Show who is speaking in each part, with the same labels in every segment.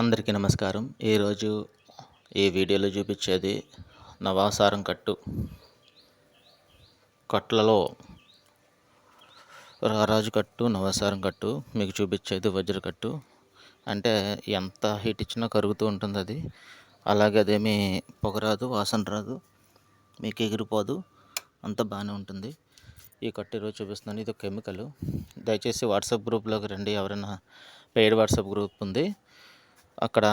Speaker 1: అందరికీ నమస్కారం. ఈరోజు ఈ వీడియోలో చూపించేది నవాసారం కట్టు. కట్లలో రారాజు కట్టు నవాసారం కట్టు మీకు చూపించేది వజ్ర కట్టు. అంటే ఎంత హీట్ ఇచ్చినా కరుగుతూ ఉంటుంది అది. అలాగే అదేమీ పొగ రాదు వాసన రాదు మీకు ఎగిరిపోదు అంత బాగానే ఉంటుంది. ఈ కట్టు ఈరోజు చూపిస్తున్నాను. ఇది కెమికల్. దయచేసి వాట్సాప్ గ్రూప్లోకి రండి. ఎవరైనా పెయిడ్ వాట్సాప్ గ్రూప్ ఉంది. అక్కడ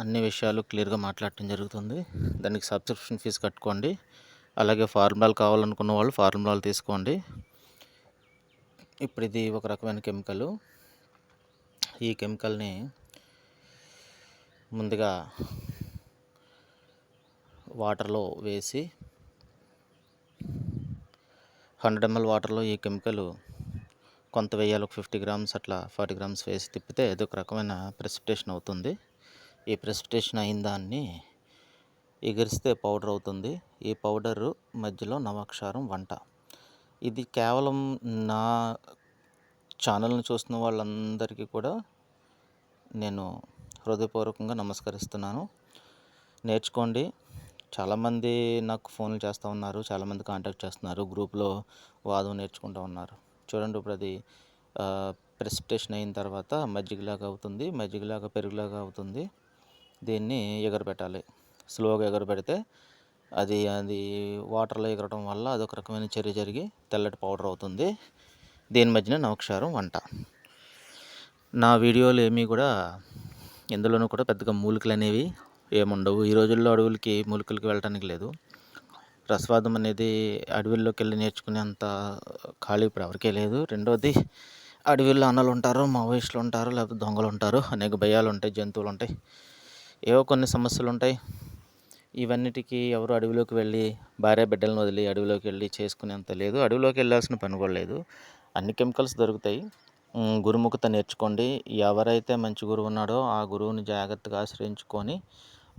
Speaker 1: అన్ని విషయాలు క్లియర్గా మాట్లాడటం జరుగుతుంది. దానికి సబ్స్క్రిప్షన్ ఫీజు కట్టుకోండి. అలాగే ఫార్ములాలు కావాలనుకున్న వాళ్ళు ఫార్ములాలు తీసుకోండి. ఇప్పుడు ఇది ఒక రకమైన కెమికల్. ఈ కెమికల్ని ముందుగా వాటర్లో వేసి హండ్రెడ్ ఎంఎల్ వాటర్లో ఈ కెమికల్ కొంత వేయాలి ఒక ఫిఫ్టీ గ్రామ్స్ అట్లా ఫార్టీ గ్రామ్స్ వేసి తిప్పితే ఇది ఒక రకమైన ప్రెసిపిటేషన్ అవుతుంది. ఈ ప్రెసిపిటేషన్ అయిన దాన్ని ఎగిరిస్తే పౌడర్ అవుతుంది. ఈ పౌడర్ మధ్యలో నవాక్షారం వంట. ఇది కేవలం నా ఛానల్ను చూస్తున్న వాళ్ళందరికీ కూడా నేను హృదయపూర్వకంగా నమస్కరిస్తున్నాను. నేర్చుకోండి. చాలామంది నాకు ఫోన్లు చేస్తూ ఉన్నారు. చాలామంది కాంటాక్ట్ చేస్తున్నారు. గ్రూప్లో వాదం నేర్చుకుంటూ ఉన్నారు. చూడండి ఇప్పుడు అది ప్రెసిపిటేషన్ అయిన తర్వాత మజ్జిగలాగా అవుతుంది. మజ్జిగలాగా పెరుగులాగా అవుతుంది. దీన్ని ఎగరబెట్టాలి. స్లోగా ఎగరబెడితే అది అది వాటర్లో ఎగరడం వల్ల అదొక రకమైన చర్య జరిగి తెల్లటి పౌడర్ అవుతుంది. దీని మధ్యన నవక్షారం వంట. నా వీడియోలు ఏమీ కూడా ఎందులోనూ కూడా పెద్దగా మూలికలు అనేవి ఏముండవు. ఈ రోజుల్లో అడవులకి మూలికలకి వెళ్ళటానికి లేదు. రసవాదం అనేది అడవుల్లోకి వెళ్ళి నేర్చుకునే అంత ఖాళీ ఇప్పుడు ఎవరికీ లేదు. రెండవది అడవిలో అన్నలు ఉంటారు మావోయిస్టులు ఉంటారు లేకపోతే దొంగలు ఉంటారు అనేక భయాలు ఉంటాయి జంతువులు ఉంటాయి ఏవో కొన్ని సమస్యలు ఉంటాయి ఇవన్నిటికీ ఎవరు అడవిలోకి వెళ్ళి భార్య బిడ్డలను వదిలి అడవిలోకి వెళ్ళి చేసుకునేంత లేదు. అడవిలోకి వెళ్ళాల్సిన పని కూడా లేదు. అన్ని కెమికల్స్ దొరుకుతాయి. గురుముఖత నేర్చుకోండి. ఎవరైతే మంచి గురువు ఉన్నాడో ఆ గురువుని జాగ్రత్తగా ఆశ్రయించుకొని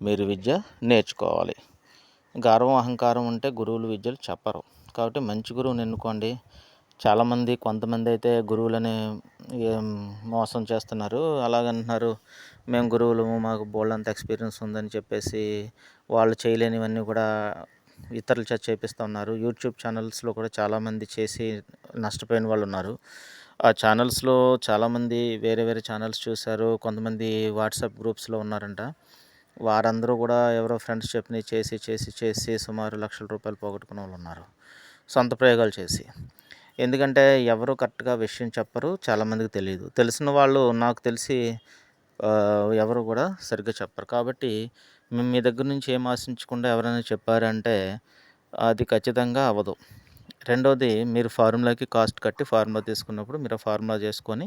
Speaker 1: మీరు విద్య నేర్చుకోవాలి. గర్వం అహంకారం ఉంటే గురువులు విద్యలు చెప్పరు. కాబట్టి మంచి గురువుని ఎన్నుకోండి. చాలామంది కొంతమంది అయితే గురువులని మోసం చేస్తున్నారు. అలాగంటున్నారు. మేము గురువులము మాకు బోలెడంత ఎక్స్పీరియన్స్ ఉందని చెప్పేసి వాళ్ళు చేయలేనివన్నీ కూడా ఇతరుల చేత చేపిస్తున్నారు యూట్యూబ్ ఛానల్స్లో కూడా చాలామంది చేసి నష్టపోయిన వాళ్ళు ఉన్నారు. ఆ ఛానల్స్లో చాలామంది వేరే వేరే ఛానల్స్ చూశారు. కొంతమంది వాట్సాప్ గ్రూప్స్లో ఉన్నారంట. వారందరూ కూడా ఎవరో ఫ్రెండ్స్ చెప్పినవి చేసి చేసి చేసి సుమారు లక్షల రూపాయలు పోగొట్టుకున్న వాళ్ళు ఉన్నారు. సొంత ప్రయోగాలు చేసి. ఎందుకంటే ఎవరు కరెక్ట్గా విషయం చెప్పరు చాలామందికి తెలియదు తెలిసిన వాళ్ళు నాకు తెలిసి ఎవరు కూడా సరిగ్గా చెప్పరు. కాబట్టి మేము మీ దగ్గర నుంచి ఏం ఆశించకుండా ఎవరైనా చెప్పారంటే అది ఖచ్చితంగా అవ్వదు. రెండవది మీరు ఫార్ములాకి కాస్ట్ కట్టి ఫార్ములా తీసుకున్నప్పుడు మీరు ఫార్ములా చేసుకొని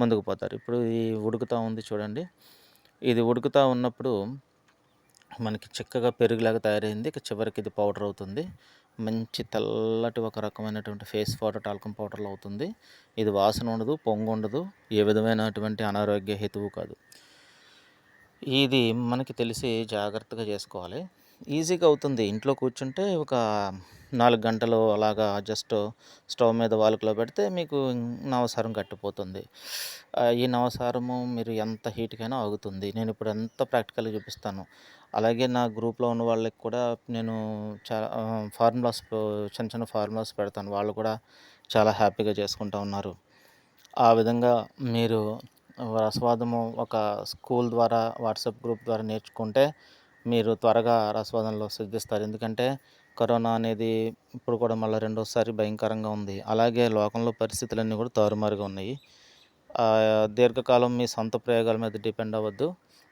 Speaker 1: ముందుకు పోతారు. ఇప్పుడు ఇది ఉడుకుతూ ఉంది చూడండి. ఇది ఉడుకుతూ ఉన్నప్పుడు మనకి చిక్కగా పెరుగులాగా తయారైంది. ఇక చివరికి ఇది పౌడర్ అవుతుంది. మంచి తెల్లటి ఒక రకమైనటువంటి ఫేస్ పౌడర్ టాల్కం పౌడర్లు అవుతుంది. ఇది వాసన ఉండదు పొంగు ఉండదు ఏ విధమైనటువంటి అనారోగ్య హేతువు కాదు. ఇది మనకి తెలిసి జాగ్రత్తగా చేసుకోవాలి. ఈజీగా అవుతుంది. ఇంట్లో కూర్చుంటే ఒక నాలుగు గంటలు అలాగా జస్ట్ స్టవ్ మీద వాలుకలో పెడితే మీకు నవసారం కట్టిపోతుంది. ఈ నవసారము మీరు ఎంత హీట్కైనా ఆగుతుంది. నేను ఇప్పుడు ఎంత ప్రాక్టికల్గా చూపిస్తాను. అలాగే నా గ్రూప్లో ఉన్న వాళ్ళకి కూడా నేను చాలా ఫార్ములాస్ చిన్న చిన్న ఫార్ములాస్ పెడతాను. వాళ్ళు కూడా చాలా హ్యాపీగా చేసుకుంటూ ఉన్నారు. ఆ విధంగా మీరు రసవాదము ఒక స్కూల్ ద్వారా వాట్సాప్ గ్రూప్ ద్వారా నేర్చుకుంటే మీరు త్వరగా రసవాదంలో సిద్ధిస్తారు. ఎందుకంటే కరోనా అనేది ఇప్పుడు కూడా మళ్ళీ రెండోసారి భయంకరంగా ఉంది. అలాగే లోకంలో పరిస్థితులన్నీ కూడా తారుమారుగా ఉన్నాయి. దీర్ఘకాలం మీ సొంత ప్రయోగాల మీద డిపెండ్ అవ్వద్దు.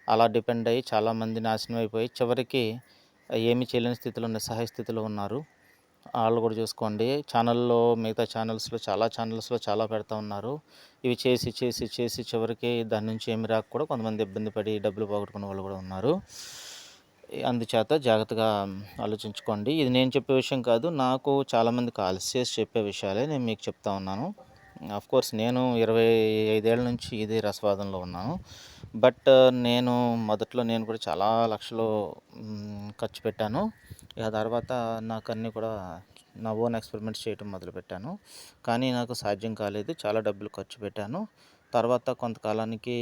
Speaker 1: అలా డిపెండ్ అయ్యి చాలామంది నాశనం అయిపోయి చివరికి ఏమి చేయలేని స్థితిలో నిస్సహాయ స్థితిలో ఉన్నారు. వాళ్ళు కూడా చూసుకోండి. ఛానల్లో మిగతా ఛానల్స్లో చాలా ఛానల్స్లో చాలా పెడతా ఉన్నారు. ఇవి చేసి చేసి చేసి చివరికి దాని నుంచి ఏమి రాక కూడా కొంతమంది ఇబ్బంది పడి డబ్బులు పోగొట్టుకున్న వాళ్ళు కూడా ఉన్నారు. అందుచేత జాగ్రత్తగా ఆలోచించుకోండి. ఇది నేను చెప్పే విషయం కాదు నాకు చాలామంది కాల్స్ చేసి చెప్పే విషయాలే నేను మీకు చెప్తా ఉన్నాను. కోర్స్ నేను ఇరవై ఐదేళ్ళ నుంచి ఇది రసవాదంలో ఉన్నాను. బట్ నేను మొదట్లో నేను కూడా చాలా లక్షలు ఖర్చు పెట్టాను. ఇక తర్వాత నాకు అన్నీ కూడా నా ఓన్ ఎక్స్పెరిమెంట్స్ చేయడం మొదలుపెట్టాను. కానీ నాకు సాధ్యం కాలేదు చాలా డబ్బులు ఖర్చు పెట్టాను. తర్వాత కొంతకాలానికి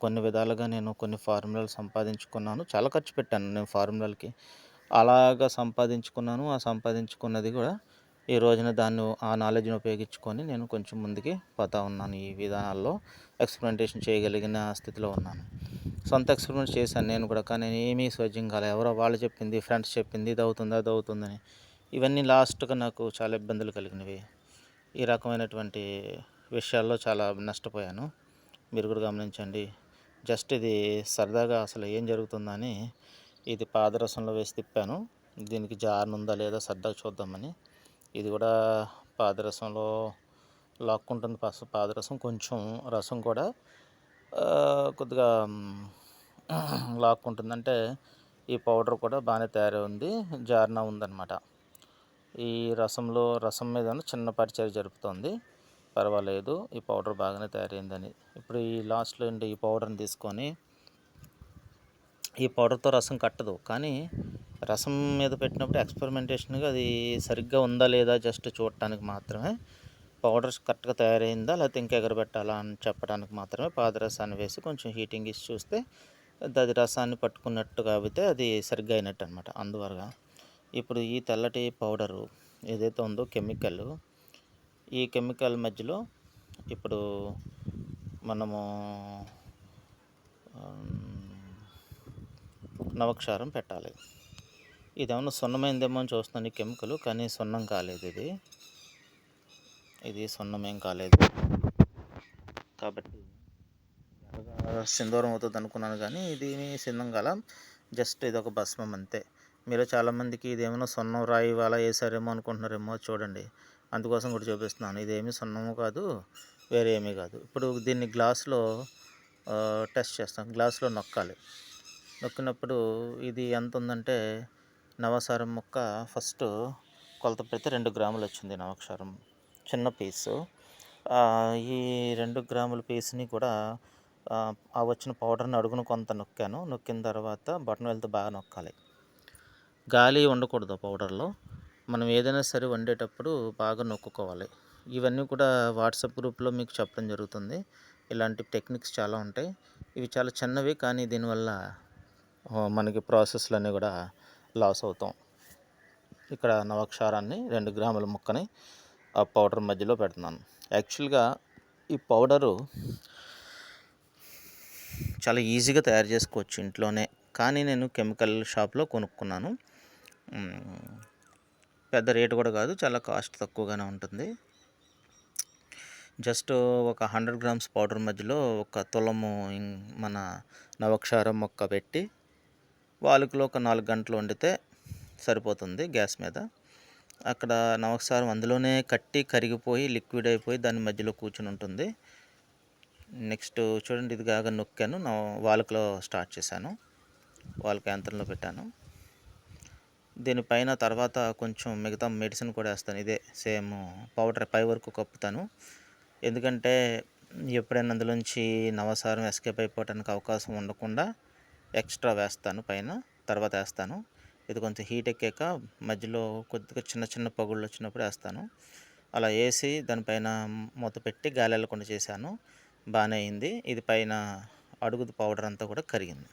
Speaker 1: కొన్ని విధాలుగా నేను కొన్ని ఫార్ములాలు సంపాదించుకున్నాను. చాలా ఖర్చు పెట్టాను నేను ఫార్ములాలకి. అలాగా సంపాదించుకున్నాను. ఆ సంపాదించుకున్నది కూడా ఈ రోజున దాన్ని ఆ నాలెడ్జ్ని ఉపయోగించుకొని నేను కొంచెం ముందుకి పోతా ఉన్నాను. ఈ విధానాల్లో ఎక్స్పెరిమెంటేషన్ చేయగలిగిన స్థితిలో ఉన్నాను. సొంత ఎక్స్పెరిమెంట్ చేశాను నేను కూడా. కానీ ఏమీ స్వజ్యం కాలే. ఎవరో వాళ్ళు చెప్పింది ఫ్రెండ్స్ చెప్పింది ఇది అవుతుందా అది అవుతుందని. ఇవన్నీ లాస్ట్గా నాకు చాలా ఇబ్బందులు కలిగినవి. ఈ రకమైనటువంటి విషయాల్లో చాలా నష్టపోయాను. మీరు కూడా గమనించండి. జస్ట్ ఇది సరదాగా అసలు ఏం జరుగుతుందని ఇది పాదరసంలో వేసి తిప్పాను. దీనికి జారనుందా లేదా సరదాగా చూద్దామని. ఇది కూడా పాదరసంలో లాక్కుంటుంది పస పాదరసం కొంచెం రసం కూడా కొద్దిగా లాక్కుంటుంది. అంటే ఈ పౌడర్ కూడా బాగానే తయారై ఉంది జారిన ఉందన్నమాట. ఈ రసంలో రసం మీద చిన్న పరిచయం జరుపుతోంది. పర్వాలేదు. ఈ పౌడర్ బాగానే తయారైందని. ఇప్పుడు ఈ లాస్ట్లో ఉండే ఈ పౌడర్ని తీసుకొని ఈ పౌడర్తో రసం కట్టదు. కానీ రసం మీద పెట్టినప్పుడు ఎక్స్పెరిమెంటేషన్గా అది సరిగ్గా ఉందా లేదా జస్ట్ చూడటానికి మాత్రమే పౌడర్ కరెక్ట్గా తయారైందా లేకపోతే ఇంకా ఎగరబెట్టాలా అని చెప్పడానికి మాత్రమే పాదరసాన్ని వేసి కొంచెం హీటింగ్ ఇచ్చి చూస్తే అది రసాన్ని పట్టుకున్నట్టు కాబట్టి అది సరిగ్గా అయినట్టు అనమాట అందువల్ల ఇప్పుడు ఈ తెల్లటి పౌడరు ఏదైతే ఉందో కెమికల్ ఈ కెమికల్ మధ్యలో ఇప్పుడు మనము నవక్షారం పెట్టాలి. ఇదేమన్నా సున్నమైందేమో అని చూస్తున్నాను ఈ కెమికల్ కానీ సున్నం కాలేదు ఇది. ఇది సున్నమేం కాలేదు. కాబట్టి సింధూరం అవుతుంది అనుకున్నాను కానీ ఇది సింధం కాల జస్ట్ ఇది ఒక భస్మం అంతే. మీరు చాలామందికి ఇది ఏమైనా సున్నం రాయి అలా వేసారేమో అనుకుంటున్నారేమో చూడండి. అందుకోసం కూడా చూపిస్తున్నాను. ఇదేమి సున్నము కాదు వేరే ఏమీ కాదు. ఇప్పుడు దీన్ని గ్లాస్లో టెస్ట్ చేస్తాం. గ్లాస్లో నొక్కాలి. నొక్కినప్పుడు ఇది ఎంత ఉందంటే నవసారం ముక్క ఫస్ట్ కొలత పెడితే రెండు గ్రాములు వచ్చింది నవక్షారం. చిన్న పీసు. ఈ రెండు గ్రాముల పీస్ని కూడా ఆ, వచ్చిన పౌడర్ని అడుగును కొంత నొక్కాను. నొక్కిన తర్వాత బటన్ వెళ్తే బాగా నొక్కాలి. గాలి ఉండకూడదు ఆ పౌడర్లో. మనం ఏదైనా సరే వండేటప్పుడు బాగా నొక్కుకోవాలి. ఇవన్నీ కూడా వాట్సాప్ గ్రూప్లో మీకు చెప్పడం జరుగుతుంది. ఇలాంటి టెక్నిక్స్ చాలా ఉంటాయి. ఇవి చాలా చిన్నవి కానీ దీనివల్ల మనకి ప్రాసెస్లు అన్నీ కూడా లాస్ అవుతాం. ఇక్కడ నవక్షారాన్ని రెండు గ్రాముల ముక్కని ఆ పౌడర్ మధ్యలో పెడుతున్నాను. యాక్చువల్గా ఈ పౌడరు చాలా ఈజీగా తయారు చేసుకోవచ్చు ఇంట్లోనే. కానీ నేను కెమికల్ షాప్లో కొనుక్కున్నాను. పెద్ద రేటు కూడా కాదు చాలా కాస్ట్ తక్కువగానే ఉంటుంది. జస్ట్ ఒక హండ్రెడ్ గ్రామ్స్ పౌడర్ మధ్యలో ఒక తులము మన నవక్షారం మొక్క పెట్టి వాలుకలో ఒక నాలుగు గంటలు వండితే సరిపోతుంది గ్యాస్ మీద. అక్కడ నవక్షారం అందులోనే కట్టి కరిగిపోయి లిక్విడ్ అయిపోయి దాని మధ్యలో కూర్చుని ఉంటుంది. నెక్స్ట్ చూడండి ఇది కాగా నొక్కాను నా వాలుకలో స్టార్ట్ చేశాను. వాలుక యంత్రంలో పెట్టాను. దీనిపైన తర్వాత కొంచెం మిగతా మెడిసిన్ కూడా వేస్తాను. ఇదే సేమ్ పౌడర్ పై వరకు కప్పుతాను. ఎందుకంటే ఎప్పుడైనా అందులోంచి నవసారం ఎస్కేప్ అయిపోవడానికి అవకాశం ఉండకుండా ఎక్స్ట్రా వేస్తాను పైన తర్వాత వేస్తాను. ఇది కొంచెం హీట్ ఎక్కాక మధ్యలో కొద్దిగా చిన్న చిన్న పగుళ్ళు వచ్చినప్పుడు వేస్తాను. అలా వేసి దానిపైన మూత పెట్టి గాలి వెళ్ళకుండా చేశాను. బాగానే అయింది. ఇది పైన అడుగుది పౌడర్ అంతా కూడా కరిగింది.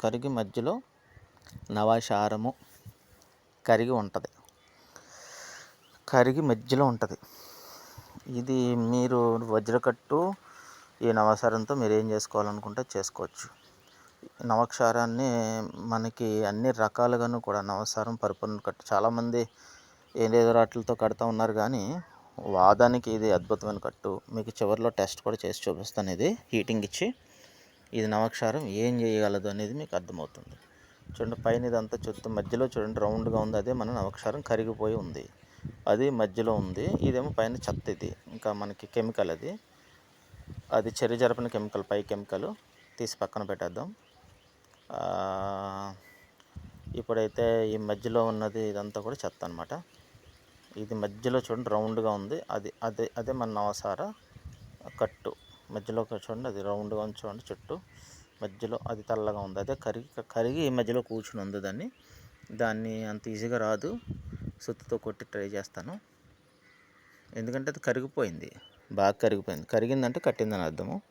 Speaker 1: కరిగి మధ్యలో నవాశారము కరిగి ఉంటుంది. కరిగి మధ్యలో ఉంటుంది. ఇది మీరు వజ్రకట్టు ఈ నవసారంతో మీరు ఏం చేసుకోవాలనుకుంటే చేసుకోవచ్చు. నవక్షారాన్ని మనకి అన్ని రకాలుగాను కూడా నవసారం పరిపూర్ణ కట్టు చాలామంది ఏదేదో రాట్లతో కడతా ఉన్నారు కానీ వాదానికి ఇది అద్భుతమైన కట్టు. మీకు చివరిలో టెస్ట్ కూడా చేసి చూపిస్తాను ఇది. హీటింగ్ ఇచ్చి ఇది నవక్షారం ఏం చేయగలదు అనేది మీకు అర్థమవుతుంది. చూడండి పైన ఇదంతా చుట్టూ మధ్యలో చూడండి రౌండ్గా ఉంది. అదే మన నవక్షారం కరిగిపోయి ఉంది. అది మధ్యలో ఉంది. ఇదేమో పైన చెత్త ఇది. ఇంకా మనకి కెమికల్ అది. అది చెరి జరపని కెమికల్ పై కెమికల్ తీసి పక్కన పెట్టేద్దాం. ఇప్పుడైతే ఈ మధ్యలో ఉన్నది ఇదంతా కూడా చెత్త అనమాట ఇది మధ్యలో చూడండి రౌండ్గా ఉంది. అది అదే అదే మన నవసార కట్టు. మధ్యలో చూడండి అది రౌండ్గా ఉంది చూడండి చుట్టూ. మధ్యలో అది తెల్లగా ఉంది. అదే కరిగి కరిగి ఈ మధ్యలో కూర్చుని ఉంది దాన్ని. దాన్ని అంత ఈజీగా రాదు. సుత్తితో కొట్టి ట్రై చేస్తాను. ఎందుకంటే అది కరిగిపోయింది. బాగా కరిగిపోయింది. కరిగిందంటే కట్టిందని అర్థము.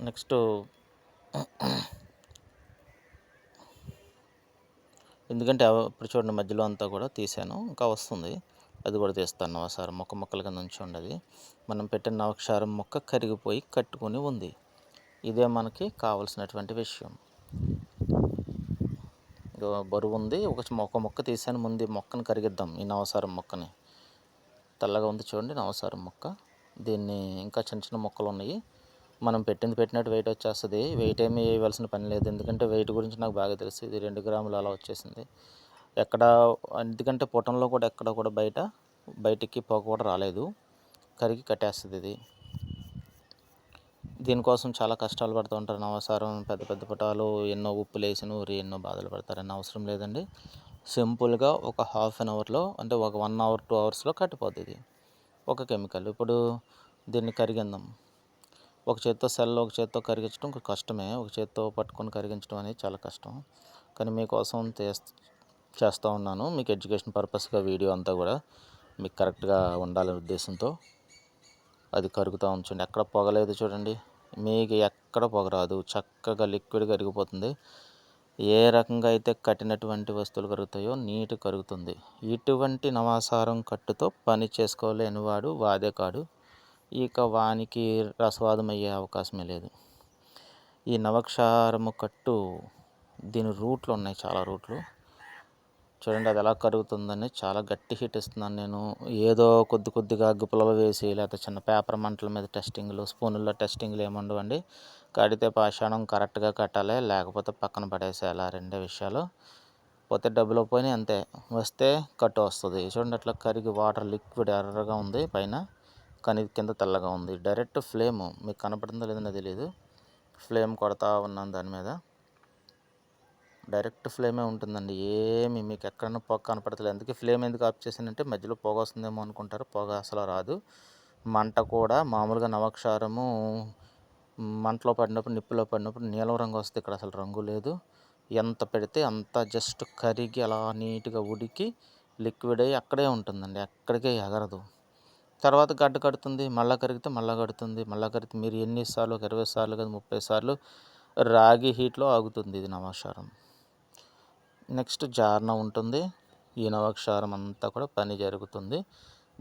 Speaker 1: నెక్స్ట్ ఎందుకంటే ఇప్పుడు చూడండి మధ్యలో అంతా కూడా తీసాను. ఇంకా వస్తుంది. అది కూడా తీస్తాను నవసారం మొక్క మొక్కలుగా కింద నుంచి ఉండదు. మనం పెట్టిన నవక్షారం మొక్క కరిగిపోయి కట్టుకొని ఉంది. ఇదే మనకి కావలసినటువంటి విషయం. బరువు ఉంది. ఒక మొక్క మొక్క తీసాను. ముందు మొక్కను కరిగిద్దాం. ఈ నవసారం మొక్కని. తెల్లగా ఉంది చూడండి నవసారం మొక్క. దీన్ని ఇంకా చిన్న చిన్న మొక్కలు ఉన్నాయి. మనం పెట్టింది పెట్టినట్టు వెయిట్ వచ్చేస్తుంది. వెయిట్ ఏమీ వేయవలసిన పని లేదు. ఎందుకంటే వెయిట్ గురించి నాకు బాగా తెలుసు. ఇది రెండు గ్రాములు అలా వచ్చేసింది. ఎక్కడ ఎందుకంటే పొటంలో కూడా ఎక్కడ కూడా బయట బయటికి పొగ కూడా రాలేదు. కరిగి కట్టేస్తుంది ఇది. దీనికోసం చాలా కష్టాలు పడుతూ ఉంటారు. నవసారం పెద్ద పెద్ద పుటాలు ఎన్నో ఉప్పులు వేసి ఊరి ఎన్నో బాధలు పడతారని అవసరం లేదండి. సింపుల్గా ఒక హాఫ్ అన్ అవర్లో అంటే ఒక వన్ అవర్ టూ అవర్స్లో కట్టిపోతుంది ఇది. ఒక కెమికల్. ఇప్పుడు దీన్ని కరిగిందాం. ఒక చేత్తో సెల్ ఒక చేత్తో కరిగించడం కష్టమే. ఒక చేత్తో పట్టుకొని కరిగించడం అనేది చాలా కష్టం. కానీ మీకోసం చేస్- చేస్తూ ఉన్నాను. మీకు ఎడ్యుకేషన్ పర్పస్గా వీడియో అంతా కూడా మీకు కరెక్ట్గా ఉండాలనే ఉద్దేశంతో. అది కరుగుతూ ఉంచండి. ఎక్కడ పొగలేదు చూడండి. మీకు ఎక్కడ పొగరాదు చక్కగా లిక్విడ్ కరిగిపోతుంది. ఏ రకంగా అయితే కట్టినటువంటి వస్తువులు కరుగుతాయో నీటు కరుగుతుంది. ఇటువంటి నవాసారం కట్టుతో పని చేసుకోలేని వాడు వాదే కాడు. ఇక వానికి రసవాదం అయ్యే అవకాశమే లేదు. ఈ నవక్షారము కట్టు దీని రూట్లు ఉన్నాయి చాలా రూట్లు. చూడండి అది ఎలా కరుగుతుందని చాలా గట్టి హీట్ ఇస్తున్నాను నేను. ఏదో కొద్ది కొద్దిగా అగ్గిపుల్లలు వేసి లేకపోతే చిన్న పేపర్ మంటల మీద టెస్టింగ్లు స్పూన్లలో టెస్టింగ్లు ఏముండవండి. కడితే పాషాణం కరెక్ట్గా కట్టాలి లేకపోతే పక్కన పడేసేయాలి ఆ రెండే విషయాలు. పోతే డబ్బులు పోయినాయి అంతే. వస్తే కట్టు వస్తుంది. చూడండి అట్లా కరిగి వాటర్ లిక్విడ్ ఎర్రగా ఉంది పైన కానీ కింద తెల్లగా ఉంది. డైరెక్ట్ ఫ్లేమ్ మీకు కనపడుతుందో లేదో తెలియదు ఫ్లేమ్ కొడతా ఉన్నాను దాని మీద. డైరెక్ట్ ఫ్లేమే ఉంటుందండి. ఏమి మీకు ఎక్కడన్నా పొగ కనపడతలేదు. అందుకే ఫ్లేమ్ ఎందుకు ఆఫ్ చేశానంటే మధ్యలో పొగ వస్తుందేమో అనుకుంటారు. పొగ అసలు రాదు. మంట కూడా మామూలుగా నవక్షారము మంటలో పడినప్పుడు నిప్పులో పడినప్పుడు నీలం రంగు వస్తుంది ఇక్కడ అసలు రంగు లేదు. ఎంత పెడితే అంత జస్ట్ కరిగి అలా నీట్గా ఉడికి లిక్విడ్ అయ్యి అక్కడే ఉంటుందండి. అక్కడికే ఎగరదు. తర్వాత గడ్డ కడుతుంది మళ్ళా కరిగితే మళ్ళా కడుతుంది మళ్ళా కరిగితే మీరు ఎన్నిసార్లు ఒక ఇరవై సార్లు కదా ముప్పై సార్లు రాగి హీట్లో ఆగుతుంది ఇది నవక్షారం. నెక్స్ట్ జార్న ఉంటుంది. ఈ నవక్షారం అంతా కూడా పని జరుగుతుంది.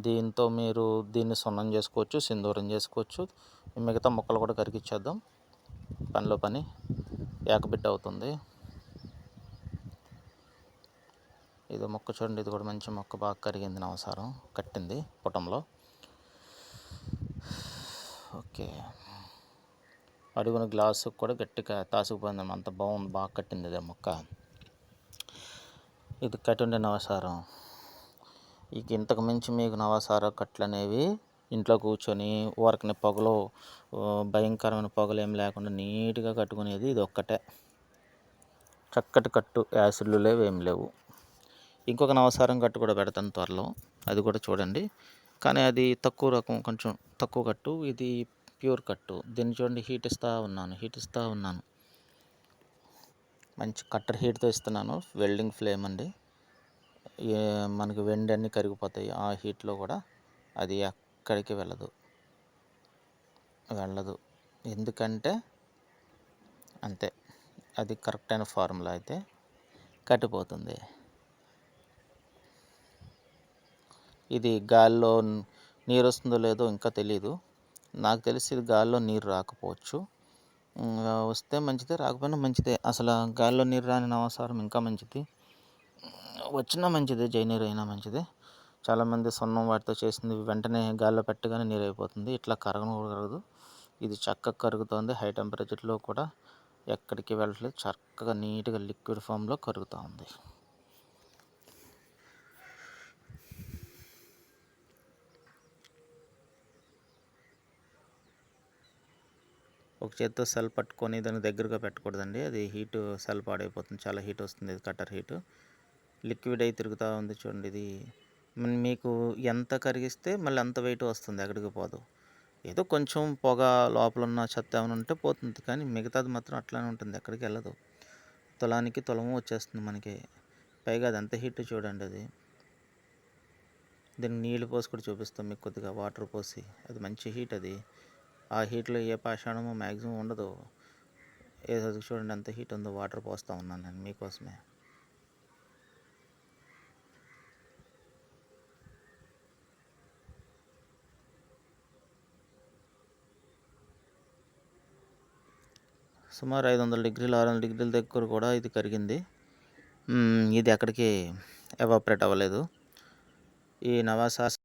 Speaker 1: దీంతో మీరు దీన్ని సున్నం చేసుకోవచ్చు సింధూరం చేసుకోవచ్చు. మిగతా మొక్కలు కూడా కరిగిచ్చేద్దాం పనిలో పని ఏకబిడ్డ అవుతుంది. ఇది మొక్క చూడండి ఇది కూడా మంచి మొక్క బాగా కరిగింది నవసారం కట్టింది పుటంలో. ఓకే. అడుగున గ్లాసు కూడా గట్టిగా తాసుకుపోయింది అంత బాగుంది బాగా కట్టింది ఇదే మొక్క. ఇది కట్టుండే నవసారం. ఇక ఇంతకు మించి మీకు నవసార కట్లు అనేవి ఇంట్లో కూర్చొని ఊరకని పొగలు భయంకరమైన పొగలు ఏం లేకుండా నీట్గా కట్టుకునేది ఇది ఒక్కటే. చక్కటి కట్టు యాసిడ్లు లేవు ఏం లేవు. ఇంకొక నవసారం కట్టు కూడా పెడతాను త్వరలో. అది కూడా చూడండి. కానీ అది తక్కువ రకం కొంచెం తక్కువ కట్టు. ఇది ప్యూర్ కట్టు. దీన్ని చూడండి హీట్ ఇస్తూ ఉన్నాను హీట్ ఇస్తూ ఉన్నాను. మంచి కట్టర్ హీట్తో ఇస్తున్నాను. వెల్డింగ్ ఫ్లేమ్ అండి. మనకి వెండి అన్నీ కరిగిపోతాయి. ఆ హీట్లో కూడా అది ఎక్కడికి వెళ్ళదు. వెళ్ళదు. ఎందుకంటే అంతే. అది కరెక్ట్ అయిన ఫార్ములా అయితే కట్టిపోతుంది. ఇది గాల్లో నీరు వస్తుందో లేదో ఇంకా తెలియదు నాకు తెలిసి ఇది గాల్లో నీరు రాకపోవచ్చు. వస్తే మంచిదే రాకపోయినా మంచిదే. అసలు గాలిలో గాల్లో నీరు రాని అవసరం ఇంకా మంచిది. వచ్చినా మంచిదే జైనీరు అయినా మంచిదే. చాలామంది సున్నం వాటితో చేసింది వెంటనే గాల్లో పెట్టగానే నీరు అయిపోతుంది. ఇట్లా కరగను కూడా కరగదు. ఇది చక్కగా కరుగుతోంది. హై టెంపరేచర్లో కూడా ఎక్కడికి వెళ్ళట్లేదు. చక్కగా నీట్గా లిక్విడ్ ఫామ్లో కరుగుతూ ఉంది ఒక చేత్తో సెల్ పట్టుకొని దానికి దగ్గరగా పెట్టకూడదండి. అది హీట్ సెల్ పాడైపోతుంది. చాలా హీట్ వస్తుంది. ఇది కట్టర్ హీట్. లిక్విడ్ అయి తిరుగుతూ ఉంది చూడండి ఇది. మీకు ఎంత కరిగిస్తే మళ్ళీ అంత వెయిట్ వస్తుంది. ఎక్కడికి పోదు. ఏదో కొంచెం పొగ లోపల ఉన్న చెత్త ఏమైనా ఉంటే పోతుంది. కానీ మిగతాది మాత్రం అట్లానే ఉంటుంది. ఎక్కడికి వెళ్ళదు. తులానికి తులము వచ్చేస్తుంది మనకి. పైగా అది ఎంత హీట్ చూడండి అది. దీనికి నీళ్ళు పోసి కూడా చూపిస్తాం మీకు కొద్దిగా వాటర్ పోసి. అది మంచి హీట్ అది. ఆ హీట్లో ఏ పాషాణము మ్యాక్సిమం ఉండదు. ఏదో చూడండి ఎంత హీట్ ఉందో వాటర్ పోస్తూ ఉన్నాను నేను మీకోసమే. సుమారు ఐదు వందల డిగ్రీలు ఆరు వందల డిగ్రీల దగ్గర కూడా ఇది కరిగింది. ఇది ఎక్కడికి ఎవాపరేట్ అవ్వలేదు. ఈ నవాసాస్